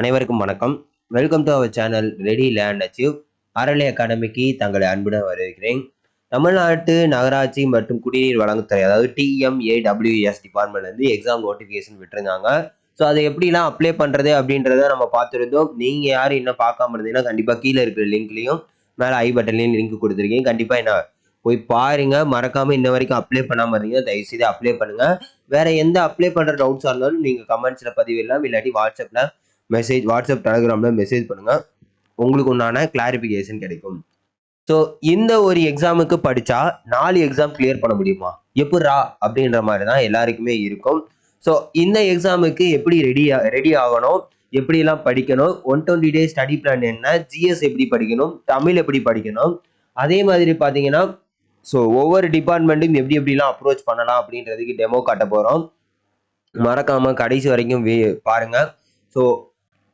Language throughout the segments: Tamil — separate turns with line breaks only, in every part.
அனைவருக்கும் வணக்கம். Welcome to our channel ready land achieve அறலை அகாடமிக்கு தங்களை அன்புடன் வரவேற்கிறேன். தமிழ்நாட்டு நகராட்சி மற்றும் குடிநீர் வழங்குத்துறை அதாவது டிஎம்ஏடபிள்யூஎஸ் டிபார்ட்மெண்ட்லேருந்து எக்ஸாம் நோட்டிஃபிகேஷன் விட்டுருந்தாங்க. ஸோ அதை எப்படிலாம் அப்ளை பண்ணுறது அப்படின்றத நம்ம பார்த்துருந்தோம். நீங்கள் யாரும் இன்னும் பார்க்காம இருந்தீங்கன்னா கண்டிப்பாக கீழே இருக்கிற லிங்க்லையும் மேலே ஐ பட்டன்லையும் லிங்க் கொடுத்துருக்கீங்க கண்டிப்பாக என்ன போய் பாருங்க. மறக்காம இன்ன வரைக்கும் அப்ளை பண்ணாம இருந்தீங்க தயவு செய்து அப்ளை பண்ணுங்க. வேற எந்த அப்ளை பண்ற டவுட்ஸா இருந்தாலும் நீங்க கமெண்ட்ஸ்ல பதிவிடலாம். இல்லாட்டி வாட்ஸ்அப்ல மெசேஜ் வாட்ஸ்அப் டெலகிராமில் மெசேஜ் பண்ணுங்கள் உங்களுக்கு உண்டான கிளாரிஃபிகேஷன் கிடைக்கும். ஸோ இந்த ஒரு எக்ஸாமுக்கு படித்தா நாலு எக்ஸாம் கிளியர் பண்ண முடியுமா? எப்பட்றா அப்படின்ற மாதிரி தான் எல்லாருக்குமே இருக்கும். ஸோ இந்த எக்ஸாமுக்கு எப்படி ரெடி ரெடி ஆகணும்? எப்படிலாம் படிக்கணும்? One twenty day study plan என்ன? ஜிஎஸ் எப்படி படிக்கணும்? தமிழ் எப்படி படிக்கணும்? அதே மாதிரி பார்த்தீங்கன்னா ஸோ ஒவ்வொரு டிபார்ட்மெண்ட்டும் எப்படி எப்படிலாம் அப்ரோச் பண்ணலாம் அப்படின்றதுக்கு டெமோ காட்ட போகிறோம் மறக்காமல் கடைசி வரைக்கும் வே- பாருங்கள் ஸோ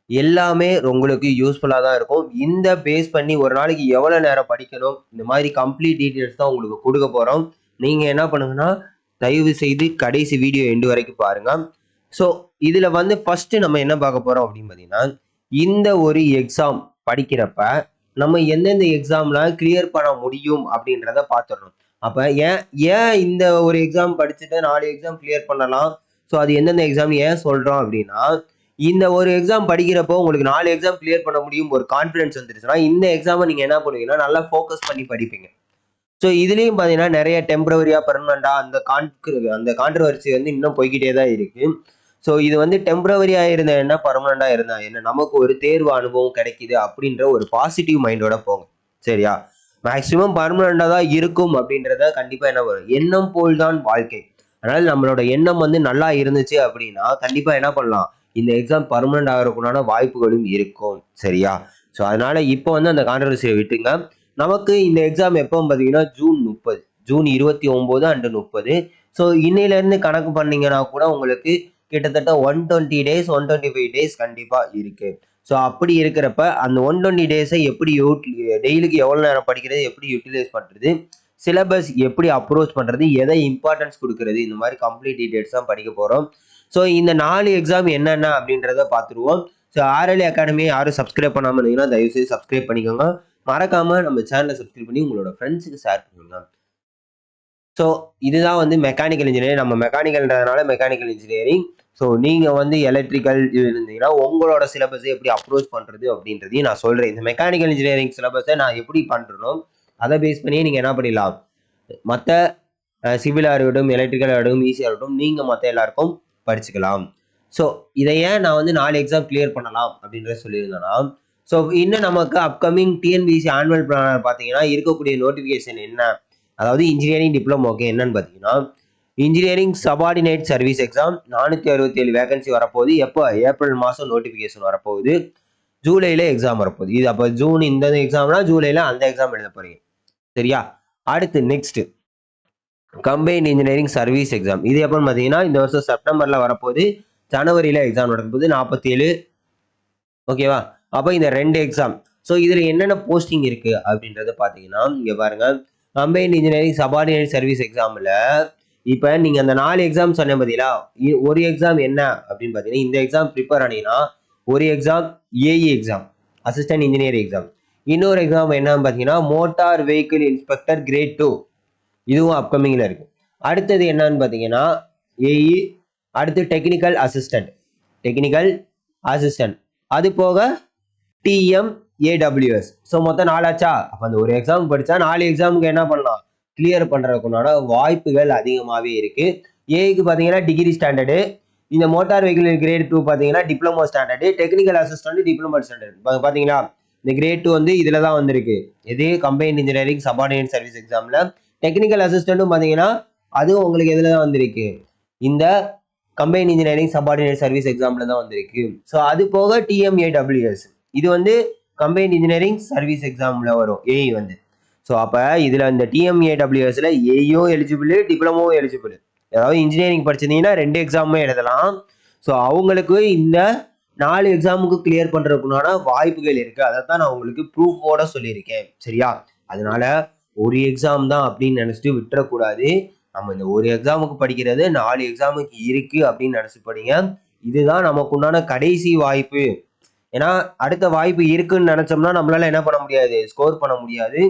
எல்லாமே உங்களுக்கு யூஸ்ஃபுல்லாக தான் இருக்கும். இந்த பேஸ் பண்ணி ஒரு நாளைக்கு எவ்வளோ நேரம் படிக்கணும்? இந்த மாதிரி கம்ப்ளீட் டீட்டெயில்ஸ் தான் உங்களுக்கு கொடுக்க போகிறோம் நீங்கள் என்ன பண்ணுங்கன்னா தயவு செய்து கடைசி வீடியோ எண்டு வரைக்கும் பாருங்க. ஸோ இதில் வந்து ஃபஸ்ட்டு நம்ம என்ன பார்க்க போகிறோம் அப்படின்னு பார்த்தீங்கன்னா இந்த ஒரு எக்ஸாம் படிக்கிறப்ப நம்ம எந்தெந்த எக்ஸாம்லாம் கிளியர் பண்ண முடியும் அப்படின்றத பார்த்துடணும். அப்போ ஏன் ஏன் இந்த ஒரு எக்ஸாம் படிச்சுட்டு நாலு எக்ஸாம் கிளியர் பண்ணலாம்? ஸோ அது எந்தெந்த எக்ஸாம் ஏன் சொல்கிறோம் அப்படின்னா இந்த ஒரு எக்ஸாம் படிக்கிறப்போ உங்களுக்கு நாலு எக்ஸாம் கிளியர் பண்ண முடியும் ஒரு கான்ஃபிடன்ஸ் வந்துருச்சுன்னா இந்த எக்ஸாமை நீங்கள் என்ன பண்ணுவீங்கன்னா நல்லா ஃபோக்கஸ் பண்ணி படிப்பீங்க. ஸோ இதுலேயும் பார்த்தீங்கன்னா நிறைய டெம்பரவரியாக பர்மனண்டாக அந்த கான்ட்ரு அந்த கான்ட்ரவர்சி வந்து இன்னும் போய்கிட்டே தான் இருக்குது ஸோ இது வந்து டெம்பரவரியாக இருந்தால் என்ன பர்மனண்டாக இருந்தால் என்ன நமக்கு ஒரு தேர்வு அனுபவம் கிடைக்குது அப்படின்ற ஒரு பாசிட்டிவ் மைண்டோட போங்க. சரியா? மேக்ஸிமம் பர்மனண்டாக தான் இருக்கும் அப்படின்றத கண்டிப்பாக என்ன வரும் எண்ணம் போல் தான் வாழ்க்கை. அதனால் நம்மளோட எண்ணம் வந்து நல்லா இருந்துச்சு அப்படின்னா கண்டிப்பாக என்ன பண்ணலாம் இந்த எக்ஸாம் பர்மனெண்ட் ஆகிறதுக்குண்டான வாய்ப்புகளும் இருக்கும். சரியா? ஸோ அதனால இப்போ வந்து அந்த கான்ட்ரவர்சியை விட்டுங்க. நமக்கு இந்த எக்ஸாம் எப்போ பார்த்தீங்கன்னா ஜூன் முப்பது. ஜூன் இருபத்தி ஒம்பது அண்டு முப்பது. ஸோ இன்னையிலேருந்து கணக்கு பண்ணீங்கன்னா கூட உங்களுக்கு கிட்டத்தட்ட one twenty days one twenty five days கண்டிப்பாக இருக்கு. ஸோ அப்படி இருக்கிறப்ப அந்த ஒன் டுவெண்ட்டி டேஸை எப்படி டெய்லிக்கு எவ்வளோ நேரம் படிக்கிறது எப்படி யூட்டிலைஸ் பண்ணுறது சிலபஸ் எப்படி அப்ரோச் பண்ணுறது எதை இம்பார்ட்டன்ஸ் கொடுக்கறது இந்த மாதிரி கம்ப்ளீட் டீடைல்ஸ் தான் படிக்க போகிறோம் ஸோ இந்த நாலு எக்ஸாம் என்னென்ன அப்படின்றத பார்த்துருவோம். ஸோ ஆர்எல் அகாடமி யாரும் சப்ஸ்கிரைப் பண்ணாமல் இருந்தீங்கன்னா தயவுசெய்து சப்ஸ்கிரைப் பண்ணிக்கோங்க. மறக்காமல் நம்ம சேனலை சப்ஸ்கிரைப் பண்ணி உங்களோட ஃப்ரெண்ட்ஸுக்கு ஷேர் பண்ணுங்க. ஸோ இதுதான் வந்து மெக்கானிக்கல் இன்ஜினியரிங் நம்ம மெக்கானிக்கல்ன்றதுனால மெக்கானிக்கல் இன்ஜினியரிங் ஸோ நீங்கள் வந்து எலக்ட்ரிக்கல் இருந்தீங்கன்னா உங்களோட சிலபஸை எப்படி அப்ரோச் பண்ணுறது அப்படின்றதையும் நான் சொல்கிறேன் இந்த மெக்கானிக்கல் இன்ஜினியரிங் சிலபஸை நான் எப்படி பண்ணுறனோ அதை பேஸ் பண்ணியே நீங்கள் என்ன பண்ணிடலாம். மற்ற சிவிலாக இருக்கட்டும் எலக்ட்ரிக்கலாக இருக்கட்டும் ஈஸியாக இருக்கட்டும் நீங்கள் மற்ற எல்லாருக்கும் படிச்சுக்கலாம். ஸோ இதை ஏன் நான் வந்து நாலு எக்ஸாம் கிளியர் பண்ணலாம் அப்படின்றத சொல்லியிருந்தேன்னா ஸோ இன்னும் நமக்கு அப்கமிங் டிஎன்பிசி ஆனுவல் பிளானர் பார்த்தீங்கன்னா இருக்கக்கூடிய நோட்டிஃபிகேஷன் என்ன? அதாவது இன்ஜினியரிங் டிப்ளமோக்கு என்னன்னு பார்த்தீங்கன்னா இன்ஜினியரிங் சபார்டினேட் சர்வீஸ் எக்ஸாம் நானூற்றி அறுபத்தி ஏழு வேகன்சி வரப்போகுது. எப்போ? ஏப்ரல் மாதம் நோட்டிஃபிகேஷன் வரப்போகுது. ஜூலையில் எக்ஸாம் வரப்போகுது. இது அப்போ ஜூன் இந்த எக்ஸாம்னா ஜூலையில் அந்த எக்ஸாம் எழுத போகிறீங்க சரியா? அடுத்து next combine engineering service exam இது எப்போன்னு பார்த்தீங்கன்னா இந்த வருஷம் செப்டம்பரில் வரப்போது ஜனவரியில் எக்ஸாம் நடக்கும்போது நாற்பத்தி ஏழு ஓகேவா அப்போ இந்த ரெண்டு எக்ஸாம் ஸோ இதில் என்னென்ன போஸ்டிங் இருக்குது அப்படின்றத பார்த்தீங்கன்னா இங்கே பாருங்க. கம்பைன் இன்ஜினியரிங் சபார்டினேட் சர்வீஸ் எக்ஸாமில் இப்போ நீங்கள் அந்த நாலு எக்ஸாம் சொன்னேன் பார்த்தீங்களா இ- ஒரு எக்ஸாம் என்ன அப்படின்னு பார்த்தீங்கன்னா இந்த எக்ஸாம் ப்ரிப்பேர் ஆனீங்கன்னா ஒரு exam AE exam assistant engineer exam இன்னொரு எக்ஸாம் என்னன்னு பார்த்தீங்கன்னா motor vehicle inspector grade two இதுவும் அப்கமிங்கில் இருக்குது அடுத்தது என்னன்னு பார்த்தீங்கன்னா ஏஇ அடுத்து டெக்னிக்கல் அசிஸ்டன்ட் டெக்னிக்கல் அசிஸ்டன்ட் அது போக டிஎம் ஏடபிள்யூஎஸ் ஸோ மொத்தம் நாலாச்சா? அப்போ அந்த ஒரு எக்ஸாம் படித்தா நாலு எக்ஸாமுக்கு என்ன பண்ணலாம்? கிளியர் பண்ணுறதுக்குண்டான வாய்ப்புகள் அதிகமாகவே இருக்குது ஏக்கு பார்த்தீங்கன்னா டிகிரி ஸ்டாண்டர்டு இந்த மோட்டார் வெஹிக்கிள் கிரேட் டூ பார்த்தீங்கன்னா diploma standard technical assistant diploma standard பார்த்தீங்களா? இந்த கிரேட் டூ வந்து இதில் தான் வந்திருக்கு எது கம்பைன்ட் இன்ஜினியரிங் சபார்டினேட் சர்வீஸ் எக்ஸாமில் டெக்னிக்கல் அசிஸ்டண்ட்டும் பார்த்தீங்கன்னா அதுவும் உங்களுக்கு எதில் தான் வந்திருக்கு? இந்த கம்பைன் இன்ஜினியரிங் சபார்டினேட் சர்வீஸ் எக்ஸாமில் தான் வந்திருக்கு. ஸோ அது போக டிஎம்ஏடபிள்யூஎஸ் இது வந்து கம்பைன் இன்ஜினியரிங் சர்வீஸ் எக்ஸாமில் வரும். ஏஇ வந்து. ஸோ அப்போ இதில் இந்த டிஎம்ஏடபிள்யூஎஸில் ஏஐயும் எலிஜிபிள் டிப்ளமோ எலிஜிபிள் அதாவது இன்ஜினியரிங் படிச்சிருந்தீங்கன்னா ரெண்டு எக்ஸாமும் எழுதலாம். ஸோ அவங்களுக்கு இந்த நாலு எக்ஸாமுக்கு கிளியர் பண்ணுறதுக்குனான வாய்ப்புகள் இருக்குது அதை தான் நான் உங்களுக்கு ப்ரூஃபோட சொல்லியிருக்கேன். சரியா? அதனால ஒரு எக்ஸாம் தான் அப்படின்னு நினச்சிட்டு விட்டுறக்கூடாது. நம்ம இந்த ஒரு எக்ஸாமுக்கு படிக்கிறது நாலு எக்ஸாமுக்கு இருக்கு அப்படின்னு நினச்சி படிங்க. இதுதான் நமக்கு உண்டான கடைசி வாய்ப்பு. ஏன்னா அடுத்த வாய்ப்பு இருக்குன்னு நினச்சோம்னா நம்மளால என்ன பண்ண முடியாது? ஸ்கோர் பண்ண முடியாது.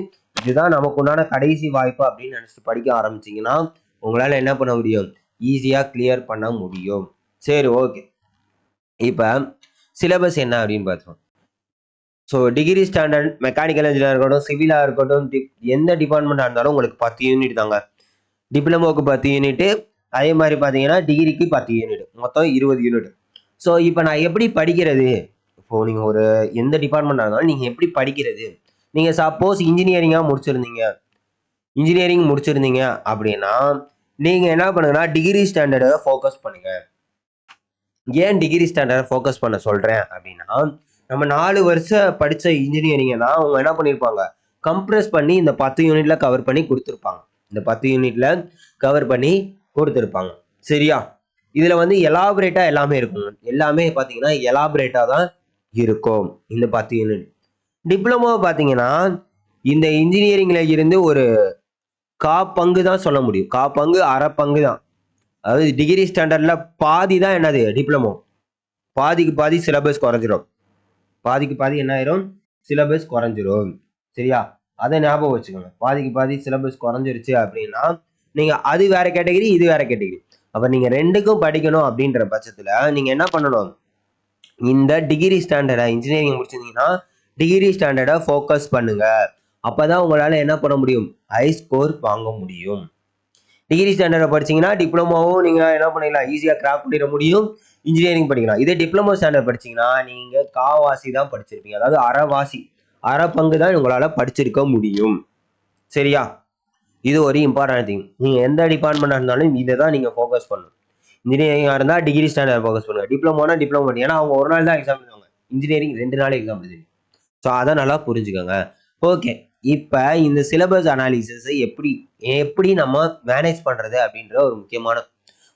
இதுதான் நமக்கு உண்டான கடைசி வாய்ப்பு அப்படின்னு நினச்சிட்டு படிக்க ஆரம்பிச்சிங்கன்னா உங்களால் என்ன பண்ண முடியும்? ஈஸியாக கிளியர் பண்ண முடியும். சரி ஓகே இப்போ சிலபஸ் என்ன அப்படின்னு பார்த்தோம் so degree standard mechanical engineer இருக்கட்டும் சிவிலாக இருக்கட்டும் டிப் எந்த டிபார்ட்மெண்ட்டாக இருந்தாலும் உங்களுக்கு பத்து யூனிட் தாங்க. டிப்ளமோக்கு பத்து யூனிட்டு அதே மாதிரி பார்த்தீங்கன்னா டிகிரிக்கு பத்து யூனிட் மொத்தம் இருபது யூனிட் ஸோ இப்போ நான் எப்படி படிக்கிறது? இப்போது நீங்கள் ஒரு எந்த டிபார்ட்மெண்ட்டாக இருந்தாலும் நீங்கள் எப்படி படிக்கிறது? நீங்கள் சப்போஸ் இன்ஜினியரிங்காக முடிச்சிருந்தீங்க. இன்ஜினியரிங் முடிச்சிருந்தீங்க அப்படின்னா நீங்கள் என்ன பண்ணுங்கன்னா டிகிரி ஸ்டாண்டர்டை ஃபோக்கஸ் பண்ணுங்கள் ஏன் டிகிரி ஸ்டாண்டர்டை ஃபோக்கஸ் பண்ண சொல்கிறேன் அப்படின்னா நம்ம நாலு வருஷம் படித்த இன்ஜினியரிங்கை தான் அவங்க என்ன பண்ணியிருப்பாங்க கம்ப்ரெஸ் பண்ணி இந்த பத்து யூனிட்டில் கவர் பண்ணி கொடுத்துருப்பாங்க. இந்த பத்து யூனிட்ல கவர் பண்ணி கொடுத்துருப்பாங்க. சரியா? இதில் வந்து எலாபரேட்டாக எல்லாமே இருக்கும். எல்லாமே பார்த்தீங்கன்னா எலாபரேட்டாக தான் இருக்கும் இந்த பத்து யூனிட் டிப்ளமோ பார்த்தீங்கன்னா இந்த இன்ஜினியரிங்கில் இருந்து ஒரு கா பங்கு தான் சொல்ல முடியும். கா பங்கு அரை பங்கு தான். அதாவது டிகிரி ஸ்டாண்டர்டில் பாதி தான் என்னது? டிப்ளமோ பாதிக்கு பாதி சிலபஸ் குறைஞ்சிரும். பாதிக்கு பாதி என்ன ஆயிரும்? சிலபஸ் குறைஞ்சிரும். சரியா? அதை ஞாபகம் வச்சுக்கோங்க. பாதிக்கு பாதி சிலபஸ் குறைஞ்சிருச்சு அப்படின்னா நீங்க அது வேற கேட்டகரி இது வேற கேட்டகரி அப்ப நீங்க ரெண்டுக்கும் படிக்கணும் அப்படின்ற பட்சத்துல நீங்க என்ன பண்ணணும்? இந்த டிகிரி ஸ்டாண்டர்டை இன்ஜினியரிங் முடிச்சிருந்தீங்கன்னா டிகிரி ஸ்டாண்டர்டை ஃபோக்கஸ் பண்ணுங்க. அப்பதான் உங்களால என்ன பண்ண முடியும்? ஹை ஸ்கோர் வாங்க முடியும். டிகிரி ஸ்டாண்டர்டை படிச்சீங்கன்னா டிப்ளமோவும் நீங்க என்ன பண்ணிடலாம்? ஈஸியா கிராஃப்ட் பண்ணிட முடியும். இன்ஜினியரிங் படிக்கலாம் இதே டிப்ளமோ ஸ்டாண்டர்ட் படிச்சீங்கன்னா நீங்க காவாசி தான் படிச்சிருப்பீங்க. அதாவது அறவாசி. அரை பங்கு தான் உங்களால படிச்சிருக்க முடியும். சரியா? இது ஒரு இம்பார்ட்டன்ட் திங் நீங்கள் எந்த டிபார்ட்மெண்ட்டாக இருந்தாலும் இதை தான் நீங்கள் ஃபோக்கஸ் பண்ணணும். இன்ஜினியரிங்காக இருந்தால் டிகிரி ஸ்டாண்டர்ட் ஃபோக்கஸ் பண்ணுங்க. டிப்ளமோனா டிப்ளமோ பண்ணி ஏன்னா அவங்க ஒரு நாள் தான் எக்ஸாம் எழுதுவாங்க. இன்ஜினியரிங் ரெண்டு நாள் எக்ஸாம் எழுதுங்க. ஸோ அதை நல்லா புரிஞ்சுக்கோங்க. ஓகே இப்போ இந்த சிலபஸ் அனாலிசிஸை எப்படி எப்படி நம்ம மேனேஜ் பண்ணுறது அப்படின்ற ஒரு முக்கியமான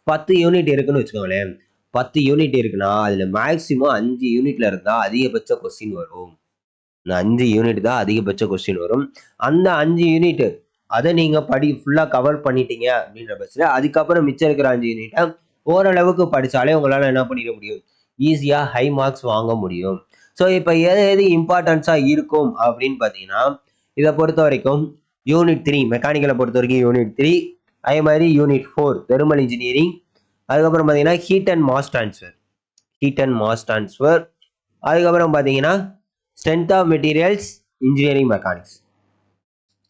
பத்து யூனிட் இருக்குன்னு வச்சுக்கோங்களேன். பத்து யூனிட் இருக்குன்னா அதில் மேக்ஸிமம் அஞ்சு யூனிட்ல இருந்தால் அதிகபட்ச கொஸ்டின் வரும். இந்த அஞ்சு யூனிட் தான் அதிகபட்ச கொஸ்டின் வரும். அந்த அஞ்சு யூனிட் அதை நீங்கள் படி ஃபுல்லாக கவர் பண்ணிட்டீங்க அப்படின்ற பட்சத்தில் அதுக்கப்புறம் மிச்சம் இருக்கிற அஞ்சு யூனிட்டை ஓரளவுக்கு படித்தாலே உங்களால் என்ன பண்ணிட முடியும்? ஈஸியாக ஹை மார்க்ஸ் வாங்க முடியும். ஸோ இப்போ எது எது இம்பார்ட்டன்ஸாக இருக்கும் அப்படின்னு பார்த்தீங்கன்னா இதை பொறுத்த வரைக்கும் யூனிட் த்ரீ மெக்கானிக்கலை பொறுத்த வரைக்கும் யூனிட் த்ரீ அதே மாதிரி யூனிட் ஃபோர் தெர்மல் இன்ஜினியரிங் அதுக்கப்புறம் பார்த்தீங்கன்னா heat and mass transfer heat and mass transfer அதுக்கப்புறம் பார்த்தீங்கன்னா strength of materials engineering mechanics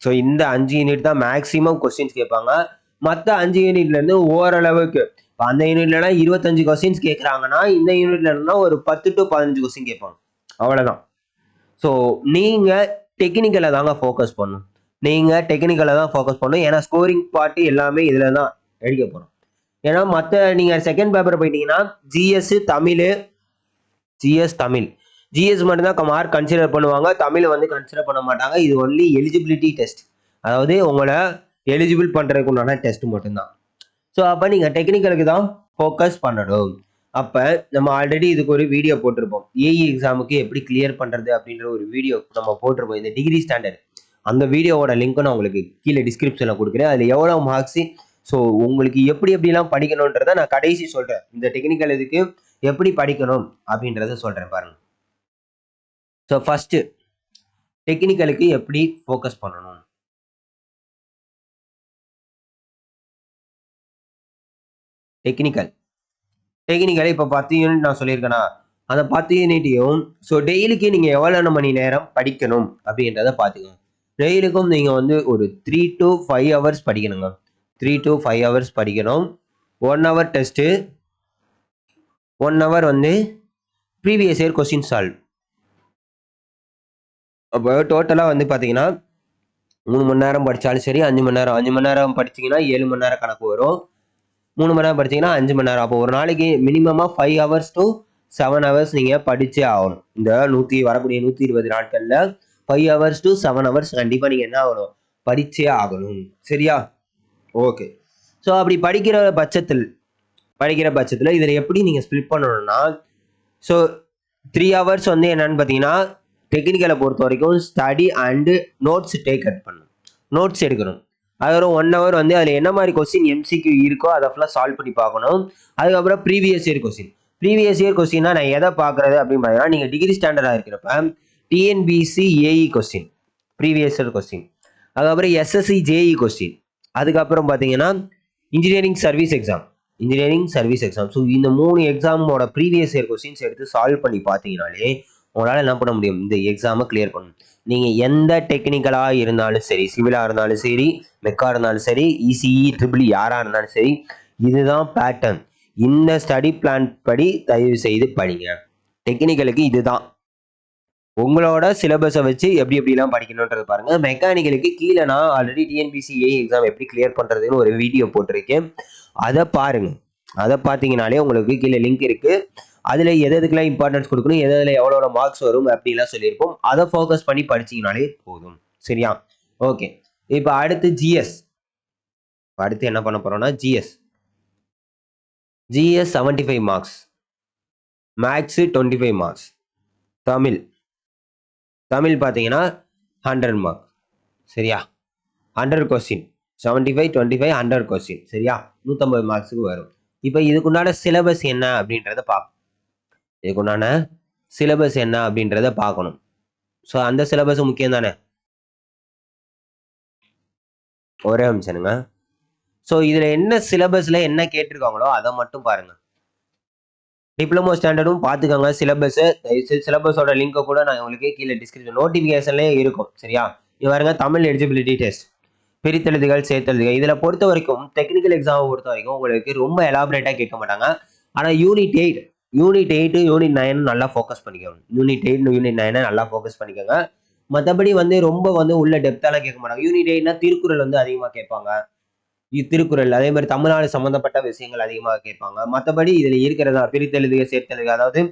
so இந்த அஞ்சு யூனிட் தான் மேக்ஸிமம் கொஸ்டின்ஸ் கேட்பாங்க. மற்ற அஞ்சு யூனிட்லேருந்து ஓரளவுக்கு இப்போ அந்த யூனிட்லனா இருபத்தஞ்சு கொஸ்டின்ஸ் கேட்குறாங்கன்னா இந்த யூனிட்லன்னா ஒரு பத்து டு பதினஞ்சு கொஸ்டின் கேட்பாங்க. அவ்வளோதான் ஸோ நீங்கள் டெக்னிக்கலை தாங்க ஃபோக்கஸ் பண்ணணும். நீங்கள் டெக்னிக்கலை தான் ஃபோக்கஸ் பண்ணணும். ஏன்னா ஸ்கோரிங் பார்ட்டி எல்லாமே இதில் தான் எடுக்க போகிறோம் ஏன்னா மற்ற நீங்கள் செகண்ட் பேப்பர் போயிட்டீங்கன்னா GS Tamil GS Tamil. GS மட்டும்தான் மார்க் கன்சிடர் பண்ணுவாங்க. தமிழை வந்து கன்சிடர் பண்ண மாட்டாங்க. இது ஒன்லி எலிஜிபிலிட்டி டெஸ்ட் அதாவது உங்களை எலிஜிபிள் பண்ணுறதுக்கு உண்டான டெஸ்ட் மட்டும்தான். ஸோ அப்போ நீங்கள் டெக்னிக்கலுக்கு தான் ஃபோக்கஸ் பண்ணணும். அப்போ நம்ம ஆல்ரெடி இதுக்கு ஒரு வீடியோ போட்டிருப்போம். ஏஇ எக்ஸாமுக்கு எப்படி கிளியர் பண்ணுறது அப்படின்ற ஒரு வீடியோ நம்ம போட்டிருப்போம். இந்த டிகிரி ஸ்டாண்டர்ட் அந்த வீடியோவோட லிங்க்கும் நான் உங்களுக்கு கீழே டிஸ்கிரிப்ஷனில் கொடுக்குறேன். அதில் எவ்வளோ மார்க்ஸு ஸோ உங்களுக்கு எப்படி எப்படிலாம் படிக்கணுன்றதை நான் கடைசி சொல்கிறேன் இந்த டெக்னிக்கல் இதுக்கு எப்படி படிக்கணும் அப்படின்றத சொல்கிறேன் பாருங்க. ஸோ ஃபஸ்ட்டு டெக்னிக்கலுக்கு எப்படி ஃபோக்கஸ் பண்ணணும்? டெக்னிக்கல் டெக்னிக்கல் இப்போ பத்து யூனிட் நான் சொல்லியிருக்கேனா? அந்த பத்து யூனிட்டையும் ஸோ டெய்லிக்கு நீங்கள் எவ்வளோ மணி நேரம் படிக்கணும் அப்படின்றத பார்த்துக்கோங்க. டெய்லிக்கும் நீங்கள் வந்து ஒரு த்ரீ டு ஃபைவ் ஹவர்ஸ் படிக்கணுங்க. த்ரீ டு ஃபைவ் ஹவர்ஸ் படிக்கணும். One hour test one hour வந்து ப்ரீவியஸ் இயர் கொஸ்டின் சால்வ் அப்போ டோட்டலாக வந்து பார்த்தீங்கன்னா மூணு மணி நேரம் படித்தாலும் சரி அஞ்சு மணி நேரம் அஞ்சு மணி நேரம் படிச்சீங்கன்னா ஏழு மணி நேரம் கணக்கு வரும். மூணு மணி நேரம் படிச்சீங்கன்னா அஞ்சு மணி நேரம். அப்போ ஒரு நாளைக்கு மினிமமாக five hours to seven hours நீங்கள் படித்தே ஆகணும். இந்த நூற்றி வரக்கூடிய நூற்றி இருபது நாட்களில் five hours to seven hours கண்டிப்பாக நீங்கள் என்ன ஆகணும்? படித்தே ஆகணும். சரியா? ஓகே ஸோ அப்படி படிக்கிற பட்சத்தில் படிக்கிற பட்சத்தில் இதில் எப்படி நீங்கள் ஸ்ப்ளிட் பண்ணணும்னா ஸோ த்ரீ ஹவர்ஸ் வந்து என்னன்னு பார்த்தீங்கன்னா டெக்னிக்கலை பொறுத்த வரைக்கும் study and notes take it பண்ணணும். நோட்ஸ் எடுக்கணும். அதுக்கப்புறம் ஒன் ஹவர் வந்து அதில் என்ன மாதிரி கொஸ்டின் எம்சிக்யூ இருக்கோ அதை ஃபுல்லாக சால்வ் பண்ணி பார்க்கணும். அதுக்கப்புறம் previous year question previous year கொஸ்டின்னா நான் எதை பார்க்குறது அப்படின்னு பார்த்தீங்கன்னா நீங்கள் டிகிரி ஸ்டாண்டர்டாக இருக்கிறப்ப TNPSC AE question previous year question அதுக்கப்புறம் எஸ்எஸ்சி ஜேஇ கொஸ்டின் அதுக்கப்புறம் பார்த்தீங்கன்னா engineering service exam engineering service exam so இந்த மூணு எக்ஸாமோட ப்ரீவியஸ் இயர் கொஸ்டின்ஸ் எடுத்து சால்வ் பண்ணி பார்த்தீங்கனாலே உங்களால் என்ன பண்ண முடியும்? இந்த எக்ஸாமை கிளியர் பண்ணணும். நீங்கள் எந்த டெக்னிக்கலாக இருந்தாலும் சரி சிவிலாக இருந்தாலும் சரி மெக்கா இருந்தாலும் சரி இசிஇ ட்ரிபிள் யாராக இருந்தாலும் சரி இதுதான் பேட்டர்ன் இந்த ஸ்டடி பிளான் படி தயவு செய்து படிங்க. டெக்னிக்கலுக்கு இதுதான். உங்களோட சிலபஸை வச்சு எப்படி எப்படிலாம் படிக்கணுன்றது பாருங்க. மெக்கானிக்கலுக்கு கீழே நான் ஆல்ரெடி டிஎன்பிசிஏ எக்ஸாம் எப்படி கிளியர் பண்ணுறதுன்னு ஒரு வீடியோ போட்டிருக்கேன். அதை பாருங்க. அதை பார்த்தீங்கனாலே உங்களுக்கு கீழே லிங்க் இருக்கு. அதில் எது எதுக்கெல்லாம் இம்பார்ட்டன்ஸ் கொடுக்கணும் எது எதில் எவ்வளோ மார்க்ஸ் வரும் அப்படிலாம் சொல்லியிருப்போம். அதை ஃபோக்கஸ் பண்ணி படிச்சிங்கனாலே போதும். சரியா? ஓகே இப்போ அடுத்து ஜிஎஸ் அடுத்து என்ன பண்ண போறோம்னா GS GS seventy five marks max twenty five marks Tamil. Tamil பார்த்தீங்கன்னா ஹண்ட்ரட் மார்க் சரியா? Hundred question seventy five twenty five hundred question சரியா நூற்றம்பது மார்க்ஸுக்கு வரும். இப்போ இதுக்குண்டான சிலபஸ் என்ன அப்படின்றத பார்ப்போம் இதுக்குண்டான சிலபஸ் என்ன அப்படின்றத பார்க்கணும். ஸோ அந்த சிலபஸ் முக்கியம் தானே ஒரே நிமிஷனுங்க ஸோ இதில் என்ன சிலபஸில் என்ன கேட்டிருக்காங்களோ அதை மட்டும் பாருங்கள் டிப்ளமோ ஸ்டாண்டர்டும் பார்த்துக்கோங்க சிலபஸ் சிலபஸோட லிங்கை கூட நான் உங்களுக்கு கீழே டிஸ்கிரிப்ஷன் நோட்டிஃபிகேஷன்லேயே இருக்கும். சரியா? இது பாருங்க தமிழ் எலிஜிபிலிட்டி டெஸ்ட் பிரித்தெழுதுகள் சேர்த்தெழுதுகள். இதில் பொறுத்த வரைக்கும் டெக்னிக்கல் எக்ஸாமை பொறுத்த வரைக்கும் உங்களுக்கு ரொம்ப எலாபரேட்டாக கேட்க மாட்டாங்க. ஆனால் unit eight unit eight unit nine நல்லா ஃபோக்கஸ் பண்ணிக்கோங்க. யூனிட் எயிட் யூனிட் நைனை நல்லா ஃபோக்கஸ் பண்ணிக்கோங்க. மற்றபடி வந்து ரொம்ப வந்து உள்ள டெப்த்தாலாம் கேட்க மாட்டாங்க. யூனிட் எயிட்னா திருக்குறள் வந்து அதிகமாக கேட்பாங்க. திருக்குறள் அதே மாதிரி தமிழ்நாடு சம்மந்தப்பட்ட விஷயங்கள் அதிகமாக கேட்பாங்க. மற்றபடி இதில் இருக்கிறதா பிரித்தெழுதுக சேர்த்தெழுதுக. அதாவது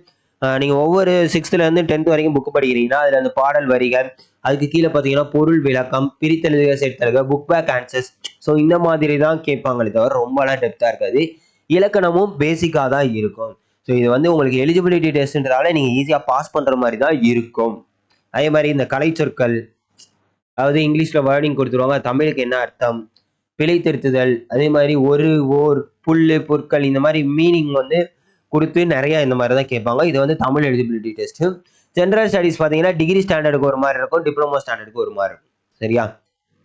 நீங்கள் ஒவ்வொரு சிக்ஸ்த்துலேருந்து டென்த் வரைக்கும் புக் படிக்கிறீங்கன்னா அதில் அந்த பாடல் வரிகள் அதுக்கு கீழே பார்த்தீங்கன்னா பொருள் விளக்கம் பிரித்தெழுதுக சேர்த்தெழுக புக் பேக் ஆன்சர்ஸ் ஸோ இந்த மாதிரி தான் கேட்பாங்களே தவிர ரொம்பலாம் டெப்த்தாக இருக்காது. இலக்கணமும் பேசிக்காக தான் இருக்கும். ஸோ இது வந்து உங்களுக்கு எலிஜிபிலிட்டி டெஸ்ட்ன்றதால நீங்கள் ஈஸியாக பாஸ் பண்ணுற மாதிரி தான் இருக்கும். அதே மாதிரி இந்த கலை சொற்கள் அதாவது இங்கிலீஷில் வேர்டிங் கொடுத்துருவாங்க தமிழுக்கு என்ன அர்த்தம்? பிழை திருத்துதல் அதே மாதிரி ஒரு ஓர் புல்லு பொருட்கள் இந்த மாதிரி மீனிங் வந்து கொடுத்து நிறையா இந்த மாதிரி தான் கேட்பாங்க. இது வந்து Tamil eligibility test general studies பார்த்தீங்கன்னா டிகிரி ஸ்டாண்டர்டுக்கு ஒரு மாதிரி இருக்கும் டிப்ளமோ ஸ்டாண்டர்டுக்கு ஒரு மாதிரி இருக்கும். சரியா?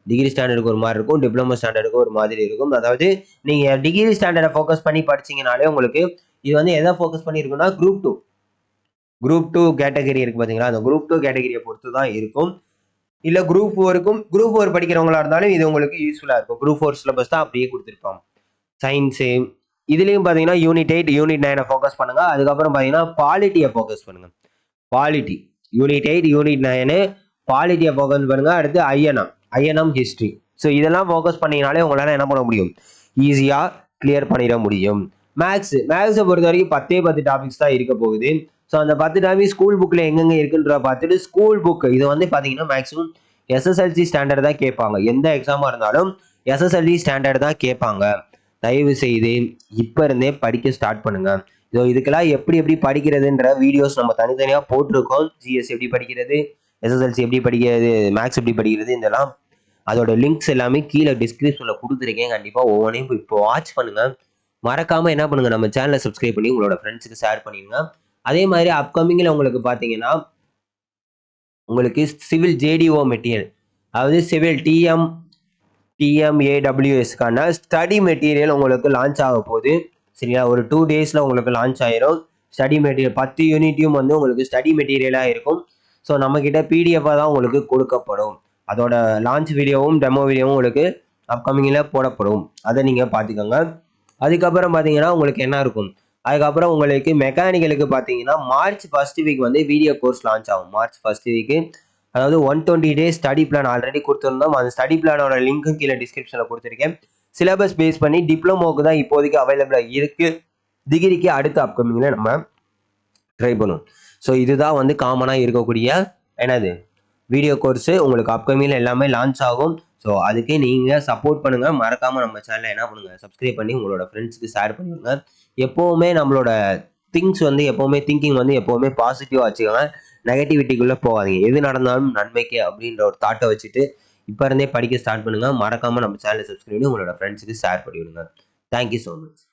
டிகிரி ஸ்டாண்டர்டுக்கு ஒரு மாதிரி இருக்கும் டிப்ளமோ ஸ்டாண்டர்டுக்கு ஒரு மாதிரி இருக்கும். அதாவது நீங்கள் டிகிரி ஸ்டாண்டர்டை ஃபோக்கஸ் பண்ணி படிச்சிங்கனாலே உங்களுக்கு இது வந்து எதை focus பண்ணியிருக்குன்னா group two group two category இருக்குது பார்த்தீங்களா? அந்த குரூப் டூ கேட்டகரியை பொறுத்து தான் இருக்கும். இல்லை குரூப் ஃபோருக்கும் குரூப் ஃபோர் படிக்கிறவங்களா இருந்தாலும் இது உங்களுக்கு யூஸ்ஃபுல்லாக இருக்கும். குரூப் ஃபோர் சிலபஸ் தான் அப்படியே கொடுத்துருப்பாங்க. சயின்ஸு இதுலேயும் பார்த்தீங்கன்னா யூனிட் எயிட் யூனிட் நைனை ஃபோக்கஸ் பண்ணுங்க. அதுக்கப்புறம் பார்த்தீங்கன்னா பாலிட்டியை ஃபோக்கஸ் பண்ணுங்க. Polity unit eight unit nine பாலிட்டியை focus பண்ணுங்க. அடுத்து ஐஎன்எம் ஐஎன்எம் ஹிஸ்ட்ரி ஸோ இதெல்லாம் ஃபோக்கஸ் பண்ணீங்கனாலே உங்களால் என்ன பண்ண முடியும்? ஈஸியாக கிளியர் பண்ணிட முடியும். மேக்ஸ் மேக்ஸை பொறுத்த வரைக்கும் பத்தே பத்து டாபிக்ஸ் தான் இருக்க போகுது. ஸோ அந்த பத்து டாபிக் ஸ்கூல் புக்கில் எங்கெங்க இருக்குன்ற பார்த்துட்டு ஸ்கூல் புக் இது வந்து பார்த்தீங்கன்னா மேக்ஸிமம் எஸ்எஸ்எல்சி ஸ்டாண்டர்ட் தான் கேட்பாங்க. எந்த எக்ஸாமாக இருந்தாலும் எஸ்எஸ்எல்சி ஸ்டாண்டர்ட் தான் கேட்பாங்க. தயவு செய்து இப்போ இருந்தே படிக்க ஸ்டார்ட் பண்ணுங்க. ஸோ இதுக்கெல்லாம் எப்படி எப்படி படிக்கிறதுன்ற வீடியோஸ் நம்ம தனித்தனியாக போட்டிருக்கோம். ஜிஎஸ் எப்படி படிக்கிறது எஸ்எஸ்எல்சி எப்படி படிக்கிறது மேக்ஸ் எப்படி படிக்கிறது இதெல்லாம் அதோட லிங்க்ஸ் எல்லாமே கீழே டிஸ்கிரிப்ஷனில் கொடுத்துருக்கேன். கண்டிப்பாக ஒவ்வொன்றையும் இப்போ வாட்ச் பண்ணுங்கள் மறக்காமல் என்ன பண்ணுங்க நம்ம சேனலை சப்ஸ்கிரைப் பண்ணி உங்களோட ஃப்ரெண்ட்ஸுக்கு ஷேர் பண்ணிடுங்க. அதே மாதிரி அப்கமிங்கில் உங்களுக்கு பார்த்தீங்கன்னா உங்களுக்கு சிவில் ஜேடிஓ மெட்டீரியல் அதாவது சிவில் டிஎம் டிஎம்ஏடபிள்யூஎஸ்க்கான ஸ்டடி மெட்டீரியல் உங்களுக்கு லான்ச் ஆக போகுது. சரிங்களா? ஒரு டூ டேஸில் உங்களுக்கு லான்ச் ஆயிரும். ஸ்டடி மெட்டீரியல் பத்து யூனிட்டையும் வந்து உங்களுக்கு ஸ்டடி மெட்டீரியலாக இருக்கும். ஸோ நம்மக்கிட்ட பிடிஎஃபாக தான் உங்களுக்கு கொடுக்கப்படும். அதோட லான்ச் வீடியோவும் டெமோ வீடியோவும் உங்களுக்கு அப்கமிங்கில் போடப்படும். அதை நீங்கள் பார்த்துக்கோங்க அதுக்கப்புறம் பார்த்தீங்கன்னா உங்களுக்கு என்ன இருக்கும்? அதுக்கப்புறம் உங்களுக்கு மெக்கானிக்கலுக்கு பார்த்தீங்கன்னா மார்ச் ஃபர்ஸ்ட் வீக் வந்து வீடியோ கோர்ஸ் லான்ச் ஆகும். மார்ச் ஃபர்ஸ்ட் வீக்கு அதாவது one twenty days study plan already கொடுத்துருந்தோம். அந்த ஸ்டடி பிளானோட லிங்க்கும் கீழே டிஸ்கிரிப்ஷனில் கொடுத்துருக்கேன். சிலபஸ் பேஸ் பண்ணி டிப்ளமோக்கு தான் இப்போதைக்கு அவைலபிளாக இருக்கு. டிகிரிக்கு அடுத்த அப்கமிங்கில் நம்ம ட்ரை பண்ணுவோம். ஸோ இதுதான் வந்து காமனாக இருக்கக்கூடிய என்னது வீடியோ கோர்ஸு உங்களுக்கு அப்கமிங்கில் எல்லாமே லான்ச் ஆகும். ஸோ அதுக்கே நீங்கள் சப்போர்ட் பண்ணுங்கள் மறக்காமல் நம்ம சேனலை என்ன பண்ணுங்கள் சப்ஸ்கிரைப் பண்ணி உங்களோட ஃப்ரெண்ட்ஸுக்கு ஷேர் பண்ணுங்க. எப்போவுமே நம்மளோட திங்ஸ் வந்து எப்போவுமே திங்கிங் வந்து எப்போவுமே பாசிட்டிவாக வச்சுக்கோங்க. நெகட்டிவிட்டிக்குள்ளே போகாதீங்க. எது நடந்தாலும் நன்மைக்கு அப்படின்ற ஒரு தாட்டை வச்சுட்டு இப்போ இருந்தே படிக்க ஸ்டார்ட் பண்ணுங்கள் மறக்காமல் நம்ம சேனலை சப்ஸ்கிரைப் பண்ணி உங்களோட ஃப்ரெண்ட்ஸுக்கு ஷேர் பண்ணிவிடுங்க. Thank you so much